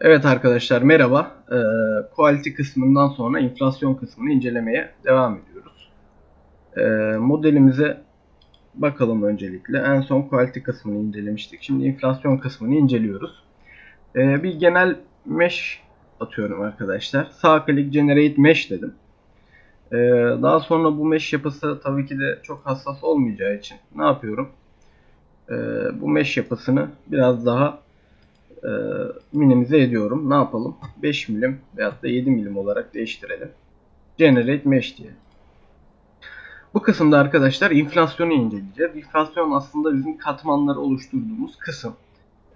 Evet arkadaşlar merhaba. Ee, quality kısmından sonra enflasyon kısmını incelemeye devam ediyoruz. Ee, modelimize bakalım öncelikle. En son quality kısmını incelemiştik. Şimdi enflasyon kısmını inceliyoruz. Ee, bir genel mesh atıyorum arkadaşlar. Sağ klik generate mesh dedim. Ee, daha sonra bu mesh yapısı tabii ki de çok hassas olmayacağı için ne yapıyorum? Ee, bu mesh yapısını biraz daha e, minimize ediyorum. Ne yapalım? 5 milim veyahut da 7 milim olarak değiştirelim. Generate mesh diye. Bu kısımda arkadaşlar enflasyonu inceleyeceğiz. Enflasyon aslında bizim katmanları oluşturduğumuz kısım.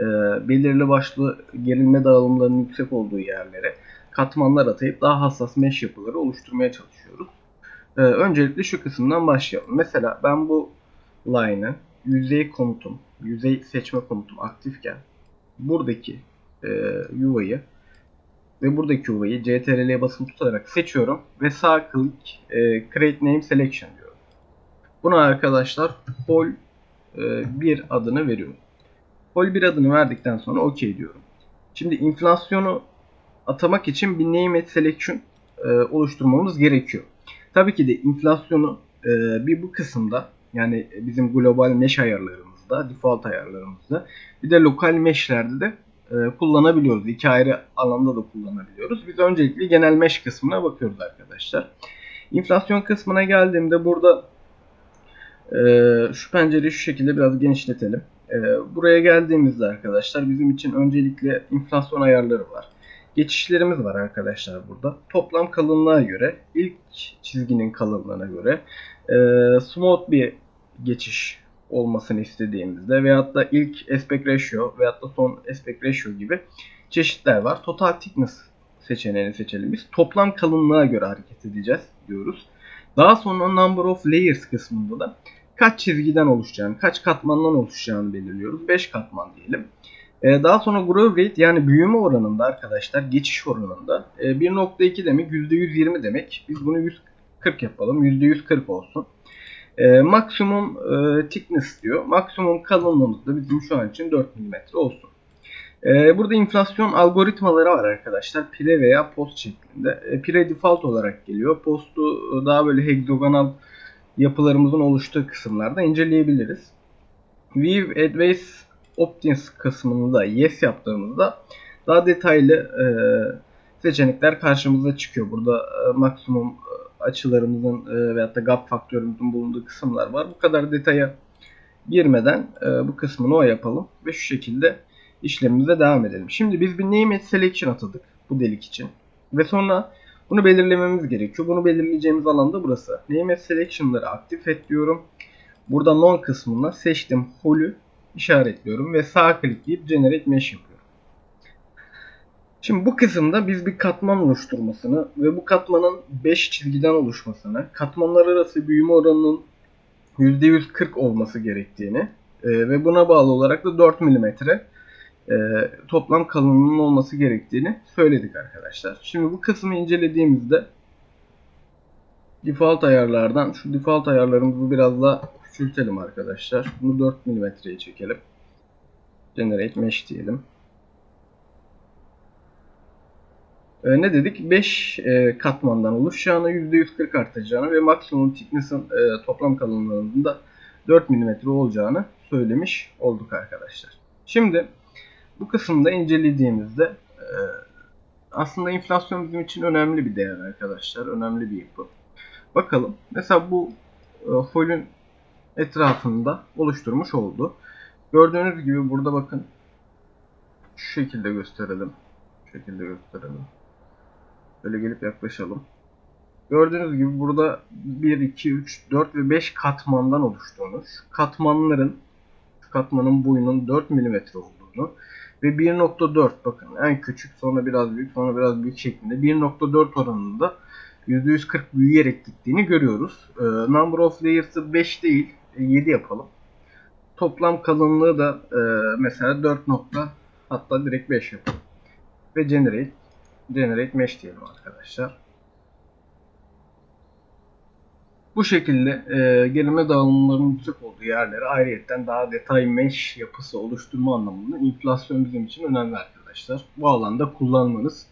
E, belirli başlı gerilme dağılımlarının yüksek olduğu yerlere katmanlar atayıp daha hassas mesh yapıları oluşturmaya çalışıyoruz. E, öncelikle şu kısımdan başlayalım. Mesela ben bu line'ı yüzey komutum, yüzey seçme komutum aktifken buradaki e, yuvayı ve buradaki yuvayı CTRL'ye basılı tutarak seçiyorum ve sağ klik e, Create Name Selection diyorum. Buna arkadaşlar pol e, 1 adını veriyorum. Pol 1 adını verdikten sonra OK diyorum. Şimdi inflasyonu atamak için bir Name Selection e, oluşturmamız gerekiyor. Tabii ki de inflasyonu e, bir bu kısımda yani bizim global mesh ayarlarımızda, default ayarlarımızda bir de lokal mesh'lerde de e, kullanabiliyoruz. İki ayrı alanda da kullanabiliyoruz. Biz öncelikle genel mesh kısmına bakıyoruz arkadaşlar. Enflasyon kısmına geldiğimde burada e, şu pencereyi şu şekilde biraz genişletelim. E, buraya geldiğimizde arkadaşlar bizim için öncelikle enflasyon ayarları var. Geçişlerimiz var arkadaşlar burada. Toplam kalınlığa göre, ilk çizginin kalınlığına göre e, smooth bir geçiş olmasını istediğimizde veyahut da ilk aspect ratio veyahut da son aspect ratio gibi çeşitler var. Total thickness seçeneğini seçelim biz. Toplam kalınlığa göre hareket edeceğiz diyoruz. Daha sonra number of layers kısmında da kaç çizgiden oluşacağını, kaç katmandan oluşacağını belirliyoruz. 5 katman diyelim. Ee, daha sonra growth rate yani büyüme oranında arkadaşlar geçiş oranında 1.2 demek %120 demek. Biz bunu 140 yapalım. %140 olsun. E, maksimum e, thickness diyor. Maksimum kalınlığımız da bizim şu an için 4 mm olsun. E, burada inflasyon algoritmaları var arkadaşlar. Pre veya post şeklinde. E, pre default olarak geliyor. Post'u daha böyle hexagonal yapılarımızın oluştuğu kısımlarda inceleyebiliriz. View Advanced Options kısmını da yes yaptığımızda daha detaylı e, seçenekler karşımıza çıkıyor. Burada e, maksimum açılarımızın e, veyahut da gap faktörümüzün bulunduğu kısımlar var. Bu kadar detaya girmeden e, bu kısmını o yapalım ve şu şekilde işlemimize devam edelim. Şimdi biz bir name selection atadık bu delik için ve sonra bunu belirlememiz gerekiyor. Bunu belirleyeceğimiz alan da burası. Name selection'ları aktif et diyorum. Burada non kısmına seçtim holü işaretliyorum ve sağ klikleyip generate mesh. Şimdi bu kısımda biz bir katman oluşturmasını ve bu katmanın 5 çizgiden oluşmasını, katmanlar arası büyüme oranının %140 olması gerektiğini e, ve buna bağlı olarak da 4 mm e, toplam kalınlığının olması gerektiğini söyledik arkadaşlar. Şimdi bu kısmı incelediğimizde default ayarlardan şu default ayarlarımızı biraz daha küçültelim arkadaşlar. Bunu 4 mm'ye çekelim. Generate mesh diyelim. E, ne dedik? 5 e, katmandan oluşacağını, %140 artacağını ve maksimum thickness'ın e, toplam kalınlığının da 4 mm olacağını söylemiş olduk arkadaşlar. Şimdi bu kısımda incelediğimizde e, aslında enflasyon bizim için önemli bir değer arkadaşlar. Önemli bir yapı. Bakalım. Mesela bu e, folün etrafında oluşturmuş oldu. Gördüğünüz gibi burada bakın şu şekilde gösterelim. Şu şekilde gösterelim. Böyle gelip yaklaşalım. Gördüğünüz gibi burada 1, 2, 3, 4 ve 5 katmandan oluştuğunu, katmanların, katmanın boyunun 4 mm olduğunu ve 1.4 bakın en küçük sonra biraz büyük sonra biraz büyük şeklinde 1.4 oranında %140 büyüyerek gittiğini görüyoruz. Ee, number of layers'ı 5 değil 7 yapalım. Toplam kalınlığı da e, mesela 4 nokta hatta direkt 5 yapalım. Ve generate generate mesh diyelim arkadaşlar. Bu şekilde e, gerilme dağılımlarının yüksek olduğu yerlere ayrıyetten daha detay mesh yapısı oluşturma anlamında inflasyon bizim için önemli arkadaşlar. Bu alanda kullanmanız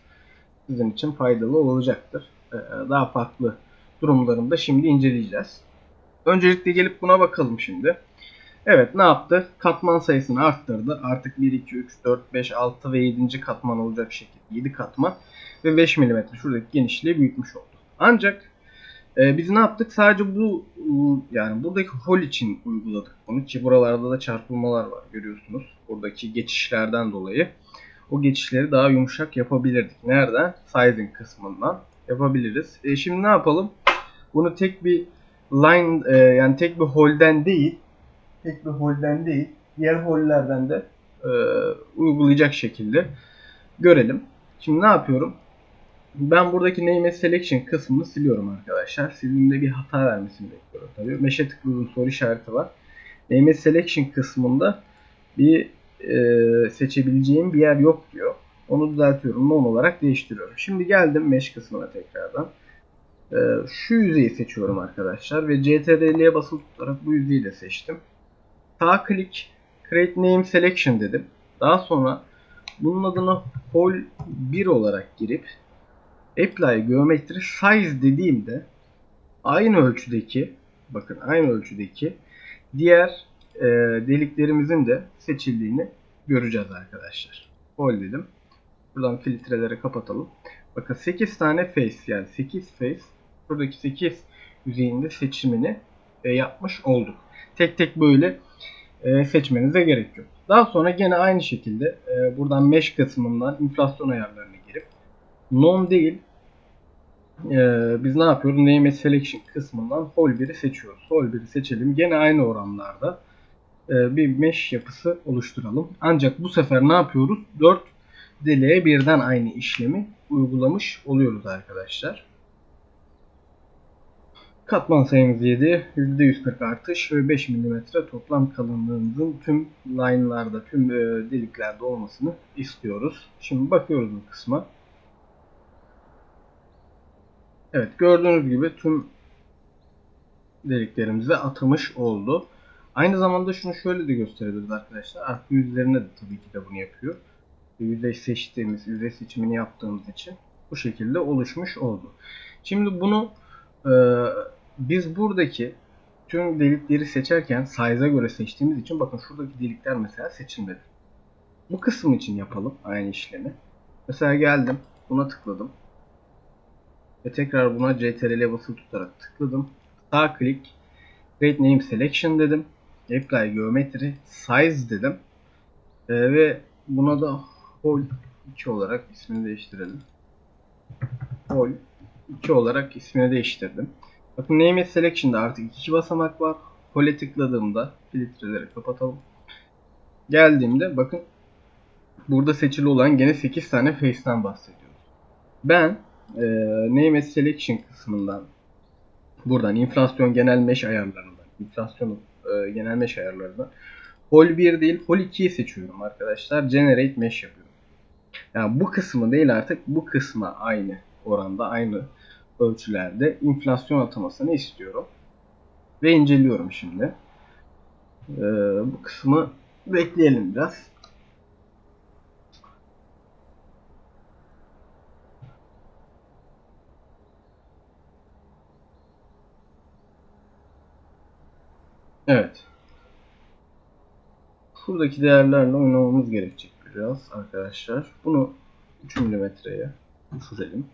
sizin için faydalı olacaktır. Ee, daha farklı durumlarında şimdi inceleyeceğiz. Öncelikle gelip buna bakalım şimdi. Evet ne yaptı? Katman sayısını arttırdı. Artık 1, 2, 3, 4, 5, 6 ve 7. katman olacak şekilde 7 katman ve 5 mm şuradaki genişliği büyütmüş oldu. Ancak e, biz ne yaptık? Sadece bu yani buradaki hol için uyguladık bunu ki buralarda da çarpılmalar var görüyorsunuz. Buradaki geçişlerden dolayı o geçişleri daha yumuşak yapabilirdik. Nereden? Sizing kısmından yapabiliriz. E, şimdi ne yapalım? Bunu tek bir line e, yani tek bir holden değil tek bir holden değil diğer hollerden de e, uygulayacak şekilde görelim. Şimdi ne yapıyorum? Ben buradaki name selection kısmını siliyorum arkadaşlar. Sildiğimde bir hata vermesini bekliyorum tabii. Meşe tıkladığım soru işareti var. Name selection kısmında bir e, seçebileceğim bir yer yok diyor. Onu düzeltiyorum. Non olarak değiştiriyorum. Şimdi geldim mesh kısmına tekrardan. E, şu yüzeyi seçiyorum arkadaşlar ve CTRL'ye basılı tutarak bu yüzeyi de seçtim. Sağ klik Create Name Selection dedim. Daha sonra bunun adına Hole 1 olarak girip Apply Geometry Size dediğimde aynı ölçüdeki bakın aynı ölçüdeki diğer e, deliklerimizin de seçildiğini göreceğiz arkadaşlar. Hole dedim. Buradan filtreleri kapatalım. Bakın 8 tane face yani 8 face buradaki 8 yüzeyinde seçimini e, yapmış olduk. Tek tek böyle e, seçmenize gerek yok. Daha sonra gene aynı şekilde e, buradan mesh kısmından enflasyon ayarlarına girip non değil e, biz ne yapıyoruz? Name Selection kısmından Hol 1'i seçiyoruz. Hol 1'i seçelim. Gene aynı oranlarda bir mesh yapısı oluşturalım. Ancak bu sefer ne yapıyoruz? 4 deliğe birden aynı işlemi uygulamış oluyoruz arkadaşlar. Katman sayımız 7, %140 artış ve 5 mm toplam kalınlığımızın tüm line'larda, tüm e, deliklerde olmasını istiyoruz. Şimdi bakıyoruz bu kısma. Evet gördüğünüz gibi tüm deliklerimize atamış oldu. Aynı zamanda şunu şöyle de gösterebiliriz arkadaşlar. Arka yüzlerine de tabii ki de bunu yapıyor. Yüzey seçtiğimiz, yüzey seçimini yaptığımız için bu şekilde oluşmuş oldu. Şimdi bunu e, biz buradaki tüm delikleri seçerken size'a göre seçtiğimiz için bakın şuradaki delikler mesela seçilmedi. Bu kısım için yapalım aynı işlemi. Mesela geldim buna tıkladım. Ve tekrar buna CTRL basılı tutarak tıkladım. Sağ klik Create Name Selection dedim. Apply Geometry Size dedim. Ee, ve buna da Hole 2 olarak ismini değiştirelim. Hole 2 olarak ismini değiştirdim. Bakın Name Selection'da artık iki basamak var. Hole'e tıkladığımda filtreleri kapatalım. Geldiğimde bakın burada seçili olan gene 8 tane face'ten bahsediyoruz. Ben e, Name Selection kısmından buradan inflasyon genel mesh ayarlarından inflasyon e, genel mesh ayarlarından Hol 1 değil Hol 2'yi seçiyorum arkadaşlar. Generate mesh yapıyorum. Yani bu kısmı değil artık bu kısma aynı oranda aynı ölçülerde inflasyon atamasını istiyorum. Ve inceliyorum şimdi. Ee, bu kısmı bekleyelim biraz. Evet. Buradaki değerlerle oynamamız gerekecek biraz arkadaşlar. Bunu 3 milimetreye düşürelim.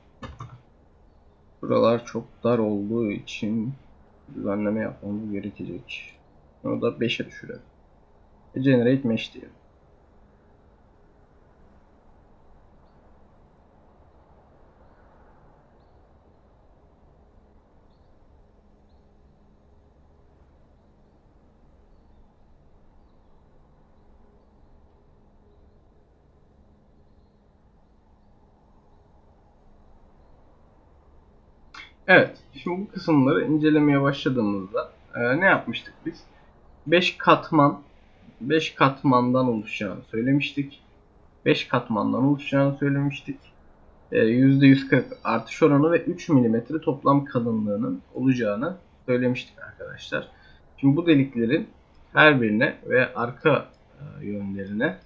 Buralar çok dar olduğu için düzenleme yapmamız gerekecek. Onu da 5'e düşürelim. Generate mesh diyelim. Evet. Şimdi bu kısımları incelemeye başladığımızda e, ne yapmıştık biz? 5 katman 5 katmandan oluşacağını söylemiştik. 5 katmandan oluşacağını söylemiştik. E, %140 artış oranı ve 3 mm toplam kalınlığının olacağını söylemiştik arkadaşlar. Şimdi bu deliklerin her birine ve arka e, yönlerine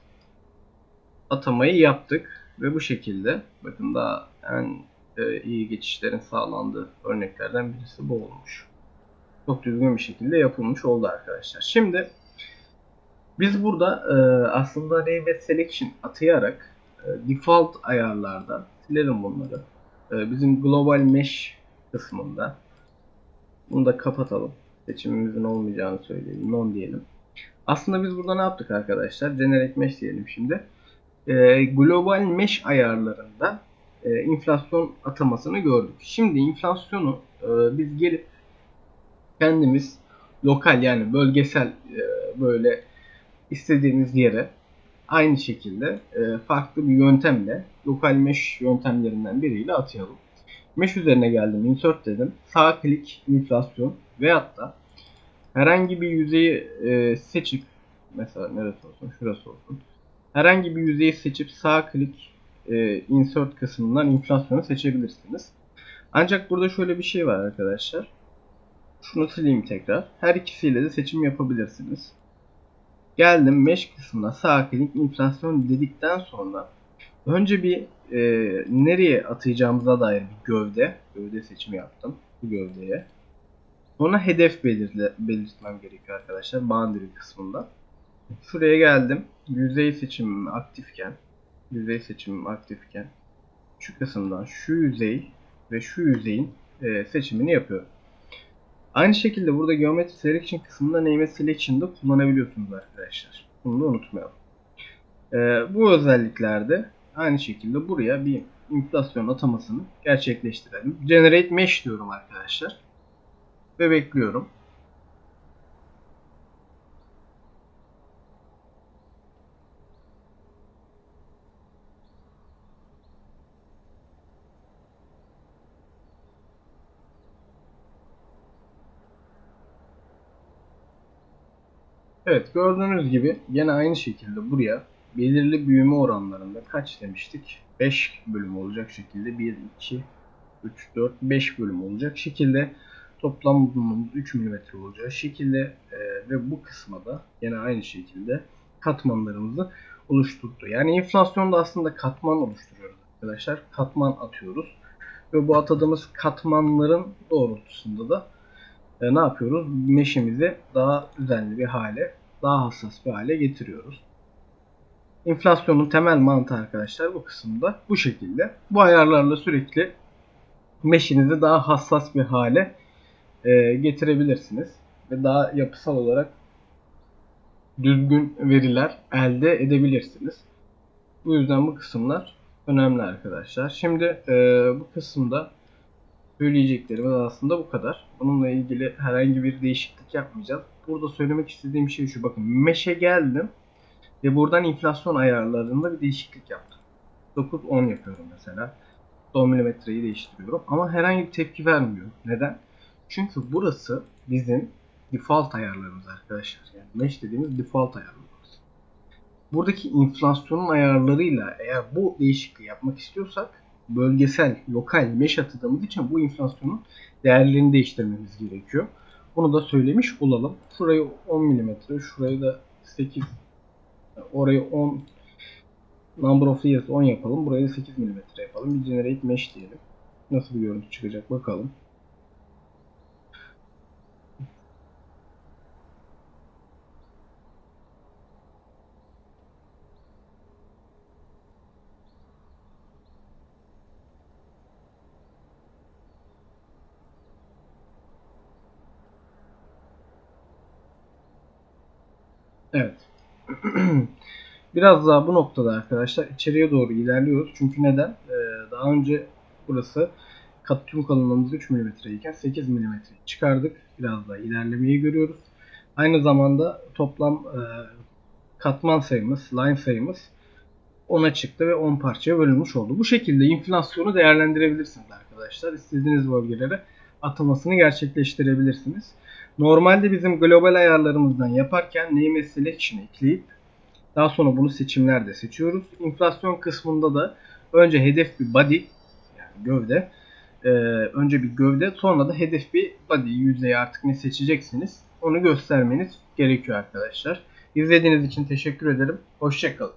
atamayı yaptık ve bu şekilde bakın daha en e, iyi geçişlerin sağlandığı örneklerden birisi bu olmuş. Çok düzgün bir şekilde yapılmış oldu arkadaşlar. Şimdi biz burada e, aslında Name Selection atayarak e, default ayarlarda silelim bunları. E, bizim Global Mesh kısmında bunu da kapatalım. Seçimimizin olmayacağını söyleyelim. Non diyelim. Aslında biz burada ne yaptık arkadaşlar? Generate Mesh diyelim şimdi. Global Mesh ayarlarında e, enflasyon atamasını gördük. Şimdi enflasyonu e, biz gelip kendimiz lokal yani bölgesel e, böyle istediğimiz yere aynı şekilde e, farklı bir yöntemle lokal mesh yöntemlerinden biriyle atayalım. Mesh üzerine geldim, insert dedim. Sağ klik, inflasyon veyahut da herhangi bir yüzeyi seçip mesela neresi olsun, şurası olsun. Herhangi bir yüzeyi seçip sağ klik e, insert kısmından inflasyonu seçebilirsiniz. Ancak burada şöyle bir şey var arkadaşlar. Şunu sileyim tekrar. Her ikisiyle de seçim yapabilirsiniz. Geldim mesh kısmına sağ klik enflasyon dedikten sonra önce bir e, nereye atayacağımıza dair bir gövde, gövde seçimi yaptım bu gövdeye. Sonra hedef belirle, belirtmem gerekiyor arkadaşlar boundary kısmında. Şuraya geldim. Yüzey seçimim aktifken, yüzey seçimim aktifken şu kısımdan şu yüzey ve şu yüzeyin e, seçimini yapıyorum. Aynı şekilde burada Geometry Selection kısmında Name Selection'da kullanabiliyorsunuz arkadaşlar. Bunu da unutmayalım. Ee, bu özelliklerde aynı şekilde buraya bir inflasyon atamasını gerçekleştirelim. Generate Mesh diyorum arkadaşlar. Ve bekliyorum. Evet gördüğünüz gibi yine aynı şekilde buraya belirli büyüme oranlarında kaç demiştik? 5 bölüm olacak şekilde 1, 2, 3, 4, 5 bölüm olacak şekilde toplam uzunluğumuz 3 mm olacağı şekilde e, ve bu kısma da yine aynı şekilde katmanlarımızı oluşturdu. Yani enflasyonda aslında katman oluşturuyoruz arkadaşlar. Katman atıyoruz. Ve bu atadığımız katmanların doğrultusunda da e, ne yapıyoruz? Meşimizi daha düzenli bir hale, daha hassas bir hale getiriyoruz. Enflasyonun temel mantığı arkadaşlar bu kısımda bu şekilde. Bu ayarlarla sürekli meşinizi daha hassas bir hale e, getirebilirsiniz. Ve daha yapısal olarak düzgün veriler elde edebilirsiniz. Bu yüzden bu kısımlar önemli arkadaşlar. Şimdi e, bu kısımda söyleyeceklerimiz aslında bu kadar. Bununla ilgili herhangi bir değişiklik yapmayacağız. Burada söylemek istediğim şey şu. Bakın Mesh'e geldim. Ve buradan enflasyon ayarlarında bir değişiklik yaptım. 9-10 yapıyorum mesela. Son milimetreyi değiştiriyorum. Ama herhangi bir tepki vermiyor. Neden? Çünkü burası bizim default ayarlarımız arkadaşlar. Yani mesh dediğimiz default ayarlarımız. Buradaki enflasyonun ayarlarıyla eğer bu değişikliği yapmak istiyorsak bölgesel, lokal mesh atadığımız için bu enflasyonun değerlerini değiştirmemiz gerekiyor. Bunu da söylemiş olalım. Şurayı 10 mm, şurayı da 8 orayı 10 number of layers 10 yapalım. Burayı da 8 mm yapalım. Bir generate mesh diyelim. Nasıl bir görüntü çıkacak bakalım. Evet. Biraz daha bu noktada arkadaşlar içeriye doğru ilerliyoruz. Çünkü neden? Ee, daha önce burası kat tüm kalınlığımız 3 mm iken 8 mm çıkardık. Biraz daha ilerlemeyi görüyoruz. Aynı zamanda toplam e, katman sayımız, line sayımız 10'a çıktı ve 10 parçaya bölünmüş oldu. Bu şekilde inflasyonu değerlendirebilirsiniz arkadaşlar. İstediğiniz bölgelere atamasını gerçekleştirebilirsiniz. Normalde bizim global ayarlarımızdan yaparken name selection ekleyip daha sonra bunu seçimlerde seçiyoruz. Enflasyon kısmında da önce hedef bir body yani gövde e, önce bir gövde sonra da hedef bir body yüzeyi artık ne seçeceksiniz onu göstermeniz gerekiyor arkadaşlar. İzlediğiniz için teşekkür ederim. Hoşçakalın.